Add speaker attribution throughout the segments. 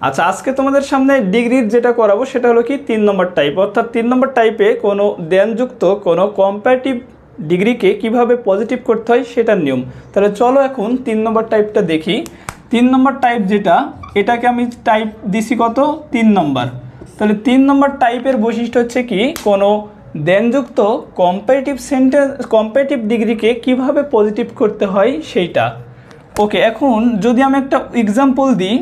Speaker 1: আচ্ছা আজকে তোমাদের সামনে ডিগ্রির যেটা করাবো সেটা হলো কি তিন নম্বর টাইপ অর্থাৎ তিন নম্বর টাইপে কোনো দেনযুক্ত কোনো কম্পারেটিভ ডিগ্রিকে কীভাবে পজিটিভ করতে হয় সেটার নিয়ম। তাহলে চলো এখন তিন নম্বর টাইপটা দেখি। তিন নম্বর টাইপ যেটা, এটাকে আমি টাইপ দিছি কত? তিন নম্বর। তাহলে তিন নম্বর টাইপের বৈশিষ্ট্য হচ্ছে কি, কোনো দেনযুক্ত কম্পারেটিভ সেন্টেন্স কম্পারেটিভ ডিগ্রিকে কীভাবে পজিটিভ করতে হয় সেইটা। ওকে এখন যদি আমি একটা এক্সাম্পল দিই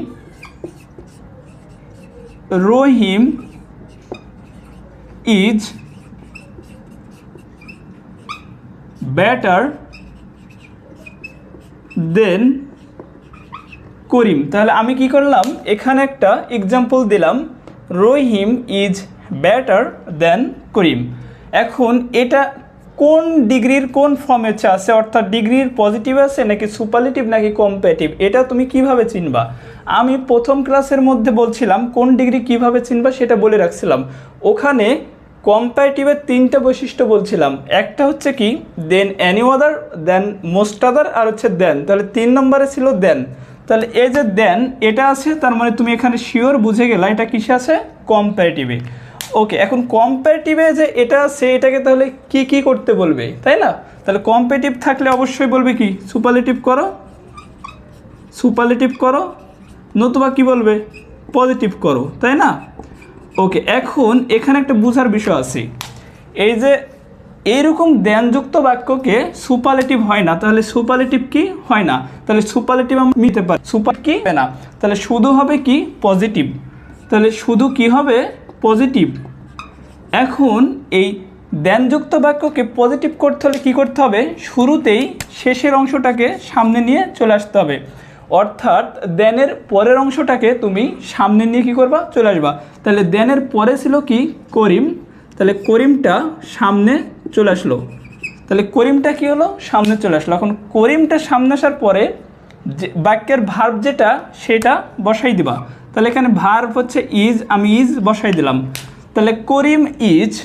Speaker 1: রহিম ইজ বেটার দেন করিম। তাহলে আমি কি করলাম? এখানে একটা এক্সাম্পল দিলাম। Rahim is better than Karim. এখন এটা কোন ডিগ্রির কোন ফর্মে আছে? অর্থাৎ ডিগ্রির পজিটিভ আছে নাকি সুপারলেটিভ নাকি কম্পারেটিভ এটা তুমি কীভাবে চিনবা? আমি প্রথম ক্লাসের মধ্যে বলছিলাম কোন ডিগ্রি কীভাবে চিনবা সেটা বলে রাখছিলাম। ওখানে কম্পারেটিভের তিনটা বৈশিষ্ট্য বলছিলাম। একটা হচ্ছে কি দেন অ্যানি আদার দেন মোস্ট আদার আর হচ্ছে দেন তাহলে তিন নম্বরে ছিল দেন তাহলে এই যে দেন এটা আছে, তার মানে তুমি এখানে শিওর বুঝে গেলা, এটা কিসে আছে? কম্পারেটিভে ওকে এখন কম্পারেটিভে যে এটা আছে, এটাকে তাহলে কি কি করতে বলবে, তাই না? তাহলে কম্পারেটিভ থাকলে অবশ্যই বলবে কি? সুপারলেটিভ করো। সুপারলেটিভ করো। নতুবা কি বলবে? পজিটিভ করো, তাই না? ওকে এখন এখানে একটা বুঝার বিষয় আছে। এই যে এইরকম দেনযুক্ত বাক্যকে সুপারলেটিভ হয় না, তাহলে সুপারলেটিভ কি হয় না? তাহলে সুপারলেটিভ আমরা নিতে পারি। সুপার কি না? তাহলে শুধু হবে কি? পজিটিভ তাহলে শুধু কি হবে? পজিটিভ এখন এই দেনযুক্ত বাক্যকে পজিটিভ করতে হলে কী করতে হবে? শুরুতেই শেষের অংশটাকে সামনে নিয়ে চলে আসতে হবে। অর্থাৎ দেনের পরের অংশটাকে তুমি সামনে নিয়ে কি করবা? চলে আসবা। তাহলে দেনের পরে ছিল কি? করিম। তাহলে করিমটা সামনে চলে আসলো। তাহলে করিমটা কি হলো? সামনে চলে আসলো। এখন করিমটা সামনে আসার পরে যে বাক্যের ভার্ব যেটা, সেটা বসাই দিবা। তাহলে এখানে ভার্ব হচ্ছে ইজ আমি ইজ বসাই দিলাম। তাহলে করিম ইজ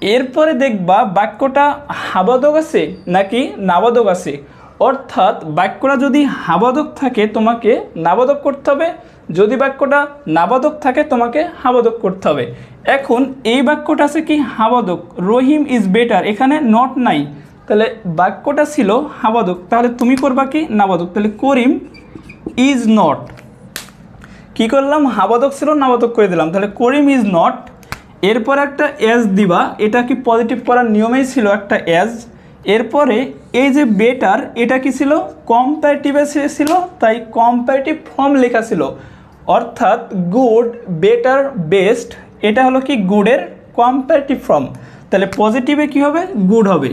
Speaker 1: এরপরে দেখবা বাক্যটা হাবাদক আছে নাকি নাবাদক আছে? অর্থাৎ বাক্যটা যদি হাবাদক থাকে, তোমাকে নাবাদক করতে হবে। যদি বাক্যটা নাবাদক থাকে, তোমাকে হাবাদক করতে হবে। এখন এই বাক্যটা আছে কি হাবাদক? রহিম ইজ বেটার এখানে নট নাই। তাহলে বাক্যটা ছিল হাবাদক। তাহলে তুমি করবা কি? নাবাদক। তাহলে করিম ইজ নট কি করলাম? হাবাদক ছিল, নাবাদক করে দিলাম। তাহলে করিম ইজ নট এরপর একটা এজ দিবা। এটা কি পজিটিভ করার নিয়মেই ছিল একটা এজ এরপরে এই যে বেটার, এটা কি ছিল? কম্পারেটিভে ছিল, তাই কম্পারেটিভ ফর্ম লেখা ছিল। অর্থাৎ গুড বেটার বেস্ট এটা হলো কি? গুডের কম্পারেটিভ ফর্ম তাহলে পজিটিভে কি হবে? গুড হবে।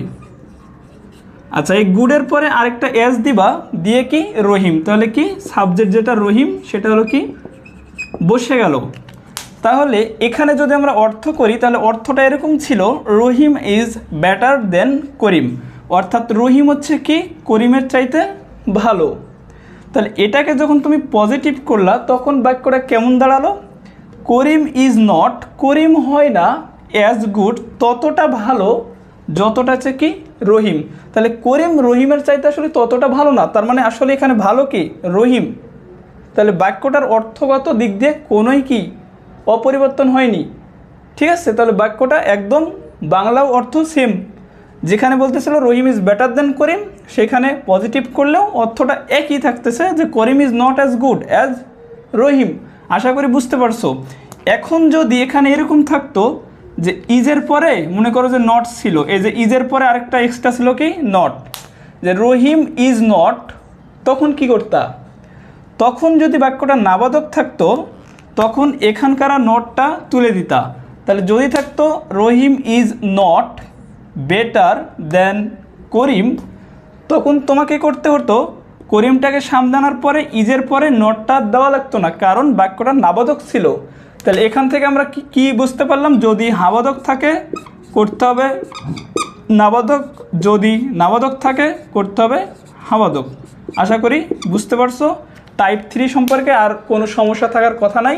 Speaker 1: আচ্ছা এই গুডের পরে আরেকটা এস দিবা, দিয়ে কি? রহিম। তাহলে কি? সাবজেক্ট যেটা রহিম, সেটা হলো কি? বসে গেল। তাহলে এখানে যদি আমরা অর্থ করি, তাহলে অর্থটা এরকম ছিল, রহিম ইজ বেটার দেন করিম। অর্থাৎ রহিম হচ্ছে কি? করিমের চাইতে ভালো। তাহলে এটাকে যখন তুমি পজিটিভ করলা, তখন বাক্যটা কেমন দাঁড়াল? করিম ইজ নট করিম হয় না অ্যাজ গুড ততটা ভালো, যতটা হচ্ছে কি? রহিম। তাহলে করিম রহিমের চাইতে আসলে ততটা ভালো না, তার মানে আসলে এখানে ভালো কি? রহিম। তাহলে বাক্যটার অর্থগত দিক দিয়ে কোনোই কি? অপরিবর্তন হয়নি। ঠিক আছে? তাহলে বাক্যটা একদম বাংলাও অর্থ সেম যেখানে বলতেছিল, রহিম ইজ বেটার দেন করিম, সেখানে পজিটিভ করলেও অর্থটা একই থাকতেছে যে Karim is not as good as Rahim. আশা করি বুঝতে পারছ? এখন যদি এখানে এরকম থাকতো যে ইজের পরে, মনে করো যে নট ছিল, এই যে ইজের পরে আরেকটা এক্সট্রা ছিল কি? নট যে রহিম ইজ নট তখন কি করতা? তখন যদি বাক্যটা নাবাদক থাকতো তখন এখানকার নটটা তুলে দিতা। তাহলে যদি থাকতো, Rahim is not better than Karim, তখন তোমাকে করতে হতো, করিমটাকে সামদানার পরে, ইজের পরে নটটা দেওয়া লাগতো না, কারণ বাক্যটা নাবাদক ছিল। তাহলে এখান থেকে আমরা কি কি বুঝতে পারলাম? যদি হাবাদক থাকে, করতে হবে নাবাদক। যদি নাবাদক থাকে, করতে হবে হাবাদক। আশা করি বুঝতে পারছ? টাইপ থ্রি সম্পর্কে আর কোনো সমস্যা থাকার কথা নাই।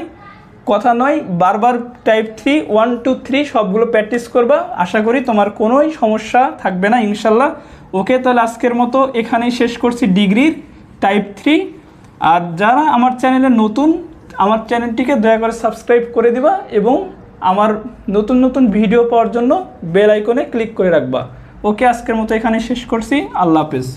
Speaker 1: কথা নয়, বারবার type three one two three সবগুলো প্র্যাকটিস করবা। আশা করি তোমার কোনোই সমস্যা থাকবে না, ইনশাল্লাহ। ওকে তাহলে আজকের মতো এখানেই শেষ করছি ডিগ্রির টাইপ থ্রি আর যারা আমার চ্যানেলে নতুন, আমার চ্যানেলটিকে দয়া করে সাবস্ক্রাইব করে দিবা এবং আমার নতুন নতুন ভিডিও পাওয়ার জন্য বেল আইকনে ক্লিক করে রাখবা। ওকে আজকের মতো এখানে শেষ করছি। আল্লাহ হাফেজ।